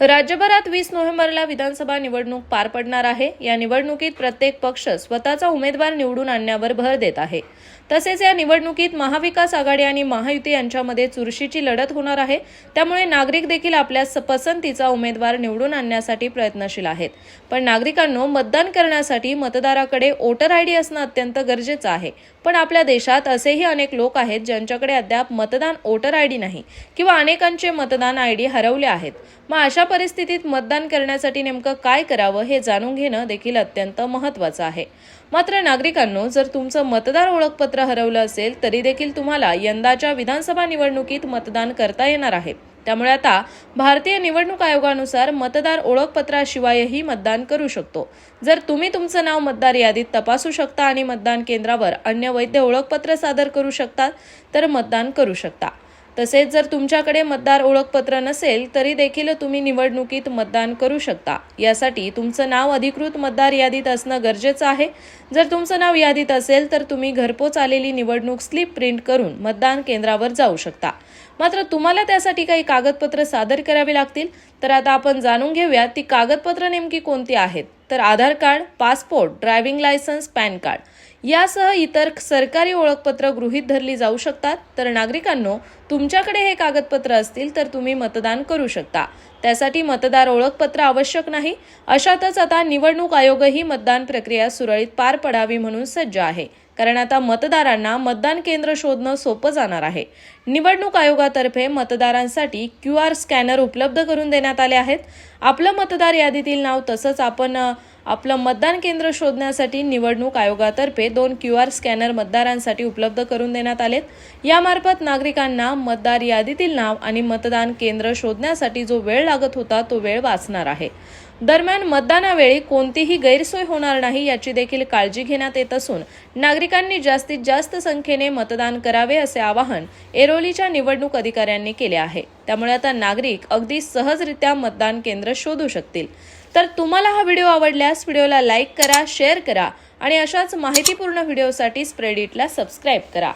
राज्यभरात वीस नोव्हेंबरला विधानसभा निवडणूक पार पडणार आहे. या निवडणुकीत प्रत्येक पक्ष स्वतःचा उमेदवार निवडून आणण्यावर भर देत आहे. तसेच या निवडणुकीत महाविकास आघाडी आणि महायुती यांच्यामध्ये चुरशीची लढत होणार आहे. त्यामुळे नागरिक देखील आपल्या स- पसंतीचा उमेदवार निवडून आणण्यासाठी प्रयत्नशील आहेत. पण नागरिकांनो मतदान करण्यासाठी मतदाराकडे वोटर आय डी असणं अत्यंत गरजेचं आहे. पण आपल्या देशात असेही अनेक लोक आहेत ज्यांच्याकडे अद्याप मतदान वोटर आय डी नाही किंवा अनेकांचे मतदान आय डी हरवले आहेत. मग अशा परिस्थितीत मतदान करण्यासाठी नेमकं काय करावं हे जाणून घेणं देखील अत्यंत महत्त्वाचं आहे. मात्र नागरिकांनो जर तुमचं मतदार ओळखपत्र हरवलं असेल तरी देखील तुम्हाला यंदाच्या विधानसभा निवडणुकीत मतदान करता येणार आहे. त्यामुळे आता भारतीय निवडणूक आयोगानुसार मतदार ओळखपत्राशिवायही मतदान करू शकतो. जर तुम्ही तुमचं नाव मतदार यादीत तपासू शकता आणि मतदान केंद्रावर अन्य वैध ओळखपत्र सादर करू शकता तर मतदान करू शकता. तसेच जर तुमच्याकडे मतदार ओळखपत्र नसेल तरी देखील तुम्ही निवडणुकीत मतदान करू शकता. यासाठी तुमचं नाव अधिकृत मतदार यादीत असणं गरजेचं आहे. जर तुमचं नाव यादीत असेल तर तुम्ही घरपोच आलेली निवडणूक स्लिप प्रिंट करून मतदान केंद्रावर जाऊ शकता. मात्र तुम्हाला त्यासाठी काही कागदपत्र सादर करावी लागतील. तर आता आपण जाणून घेऊया ती कागदपत्र नेमकी कोणती आहेत. तर Aadhaar card passport driving licence PAN card. यासह इतर सरकारी ओळखपत्र गृहीत धरली जाऊ शकतात. तर नागरिकांनो तुमच्याकडे हे कागदपत्र असतील तर तुम्ही मतदान करू शकता. त्यासाठी मतदार ओळखपत्र आवश्यक नाही. अशातच आता निवडणूक आयोगही मतदान प्रक्रिया सुरळीत पार पडावी म्हणून सज्ज आहे. कारण आता मतदारांना मतदान केंद्र शोधणं सोपं जाणार आहे. निवडणूक आयोगातर्फे मतदारांसाठी क्यू आर स्कॅनर उपलब्ध करून देण्यात आले आहेत. आपलं मतदार यादीतील नाव तसंच आपण आपलं मतदान केंद्र शोधण्यासाठी निवडणूक आयोगातर्फे दोन क्यू आर स्कॅनर मतदारांसाठी उपलब्ध करून देण्यात आलेत. यामार्फत नागरिकांना मतदार यादीतील नाव आणि मतदान केंद्र शोधण्यासाठी जो वेळ लागत होता तो वेळ वाचणार आहे. दरम्यान मतदानावेळी कोणतीही गैरसोय होणार नाही याची देखील काळजी घेण्यात येत असून नागरिकांनी जास्तीत जास्त संख्येने मतदान करावे असे आवाहन एरोलीच्या निवडणूक अधिकाऱ्यांनी केले आहे. त्यामुळे आता नागरिक अगदी सहजरित्या मतदान केंद्र शोधू शकतील. तर तुम्हाला हा व्हिडिओ आवडल्यास व्हिडिओला लाईक करा शेअर करा आणि अशाच माहितीपूर्ण व्हिडिओसाठी स्प्रेडिटला सबस्क्राईब करा.